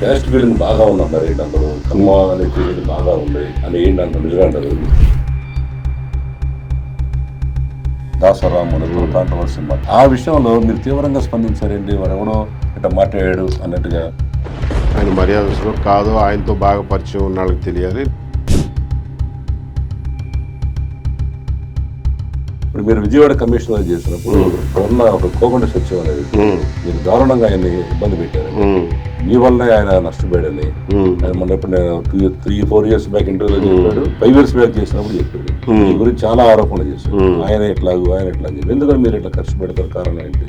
Caste feeling బాగా ఉందంటారు ఏంటి అందరూ కమ్మ అనే ఫీలింగ్ బాగా ఉంది. అని ఏంటి అంటారు నిజంగా అంటారు దాసరాముడు కాంట్రవర్సీ మాట ఆ విషయంలో మీరు తీవ్రంగా స్పందించారండి వాడు ఎవడో ఇట్లా మాట్లాడాడు అన్నట్టుగా. ఆయన మర్యాదస్తులు కాదు ఆయనతో బాగా పరిచయం ఉన్న వాళ్ళకి తెలియాలి. ఇప్పుడు మీరు విజయవాడ కమిషనర్ చేసినప్పుడు ఉన్న ఒక కోకండ సత్యం అనేది ఉమ్, మీరు దారుణంగా ఆయన్ని ఇబ్బంది పెట్టారు. మీ వల్లనే ఆయన నష్టపోయాడని. ఆయన మొన్న ఎప్పుడు నేను two three four years back ఇంటర్వ్యూలో చెప్పాడు. ఫైవ్ ఇయర్స్ బ్యాక్ చేసినప్పుడు చెప్పాడు. మీ గురించి చాలా ఆరోపణలు చేశాడు. ఆయన ఎట్లాగు ఆయన ఎట్లా ఎందుకని మీరు ఇట్లా ఖర్చు పెడతారు? కారణం ఏంటి?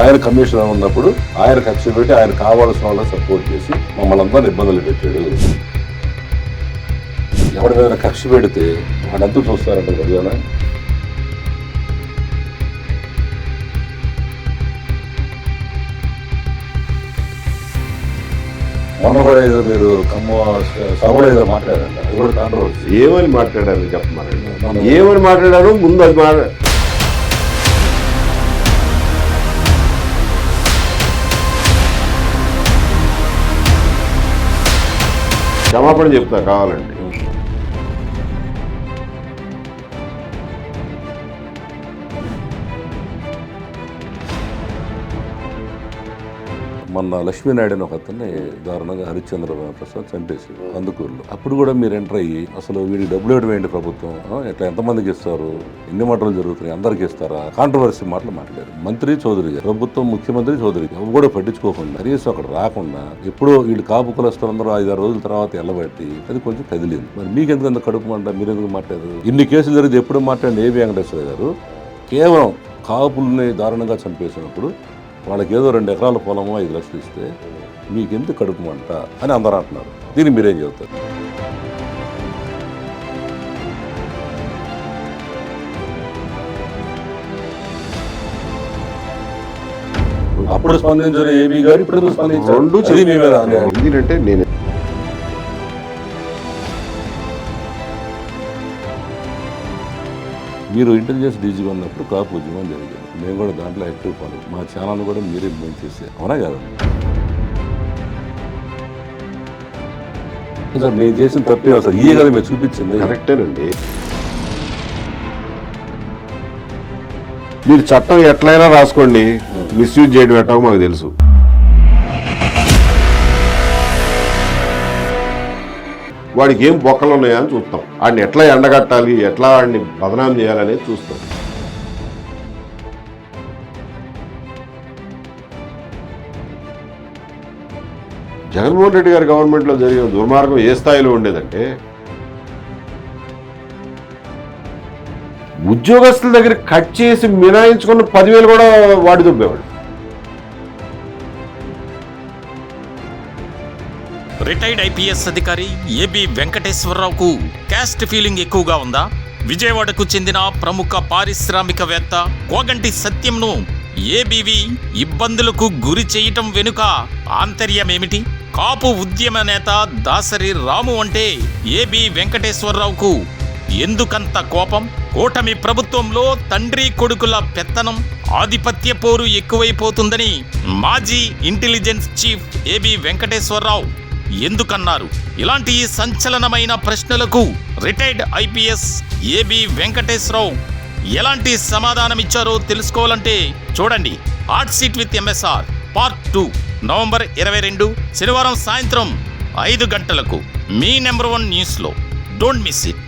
ఆయన కమిషనర్ ఉన్నప్పుడు ఆయన ఖర్చు పెట్టి ఆయన కావాల్సిన వాళ్ళని సపోర్ట్ చేసి మమ్మల్ని అందరిని ఇబ్బందులు పెట్టాడు. ఎవరి మీద ఖర్చు పెడితే వాడంతా చూస్తారంట కదా మొన్న కూడా ఏదో మీరు కమ్మ సభలో ఏదో మాట్లాడారంట. అది కూడా కాంట్రవర్సీ ఏమని మాట్లాడారు చెప్పమనండి. ఏమని మాట్లాడారు ముందు అది మాట్లా క్షమాపణ చెప్తా కావాలండి మొన్న లక్ష్మీనాయుడు అని ఒక అతన్ని దారుణంగా హరిశ్చంద్ర ప్రసాద్ చంపేసి అందుకూరులో. అప్పుడు కూడా మీరు ఎంటర్ అయ్యి అసలు వీడికి డబ్బులు ఇవ్వడం ఏంటి ప్రభుత్వం? ఎట్లా ఎంతమందికి ఇస్తారు? ఎన్ని మాటలు జరుగుతున్నాయి? అందరికి ఇస్తారా? కాంట్రవర్సీ మాటలు మాట్లాడారు. మంత్రి చౌదరి గారు ప్రభుత్వం ముఖ్యమంత్రి చౌదరి గారు అవి కూడా పట్టించుకోకుండా కనీసం అక్కడ రాకుండా ఎప్పుడో వీళ్ళు కాపు కులస్తులందరూ ఐదారు రోజుల తర్వాత ఎల్లబెట్టి అది కొంచెం కదిలింది. మరి మీకు ఎందుకు అంత కడుపు మంట? మీరు ఎందుకు మాట్లాడారు? ఇన్ని కేసులు జరిగితే ఎప్పుడు మాట్లాడిన ఏ వెంకటేశ్వర గారు? కేవలం కాపుల్ని దారుణంగా చంపేసినప్పుడు వాళ్ళకి ఏదో రెండు ఎకరాల పొలమో ఐదు లక్షలు ఇస్తే మీకెందుకు కడుపు మంట అని అందరూ అంటున్నారు. దీన్ని మీరేం చెబుతారు? అప్పుడు స్పందించిన ఏబీ గారు ఇప్పుడు స్పందించారు. రెండు మీ మీద. ఎందుకంటే నేను మీరు ఇంటెలిజెన్స్ డీజీగా ఉన్నప్పుడు కాపు ఉద్యమం జరిగింది. మేము కూడా దాంట్లో యాక్టివ్ పాలు మా ఛానల్ కూడా మీరే ఇంప్లిమెంట్ చేశారు. అవునా కదా? సార్ నేను చేసిన తప్పే సార్. ఈ కదా మీరు చూపించింది. కరెక్టేనండి. మీరు చట్టం ఎట్లయినా రాసుకోండి. మిస్యూజ్ చేయడం ఎట్టో మాకు తెలుసు. వాడికి ఏం బొక్కలు ఉన్నాయా అని చూస్తాం. వాడిని ఎట్లా ఎండగట్టాలి ఎట్లా వాడిని బదనాం చేయాలనేది చూస్తాం. జగన్మోహన్ రెడ్డి గారి గవర్నమెంట్లో జరిగిన దుర్మార్గం ఏ స్థాయిలో ఉండేదంటే ఉద్యోగస్తుల దగ్గర కట్ చేసి మినాయించుకున్న పదివేలు కూడా వాడి దుబ్బేవాడు. రిటైర్డ్ ఐపీఎస్ అధికారి ఏబి వెంకటేశ్వరరావుకు క్యాస్ట్ ఫీలింగ్ ఎక్కువగా ఉందా? విజయవాడకు చెందిన ప్రముఖ పారిశ్రామికవేత్త కోగంటి సత్యంను ఏబీవీ ఇబ్బందులకు గురి చేయటం వెనుక ఆంతర్యమేమిటి? కాపు ఉద్యమ నేత దాసరి రాము అంటే ఏబి వెంకటేశ్వరరావుకు ఎందుకంత కోపం? కూటమి ప్రభుత్వంలో తండ్రి కొడుకుల పెత్తనం ఆధిపత్య పోరు ఎక్కువైపోతుందని మాజీ ఇంటెలిజెన్స్ చీఫ్ ఏబి వెంకటేశ్వరరావు ఎందుకన్నారు? ఇలాంటి సంచలనమైన ప్రశ్నలకు రిటైర్డ్ ఐపీఎస్ ఏబి వెంకటేశ్వరరావు ఎలాంటి సమాధానం ఇచ్చారో తెలుసుకోవాలంటే చూడండి hot seat with MSR part two November ఇరవై రెండు శనివారం సాయంత్రం ఐదు గంటలకు మీ నెంబర్ వన్ న్యూస్లో. Don't miss it.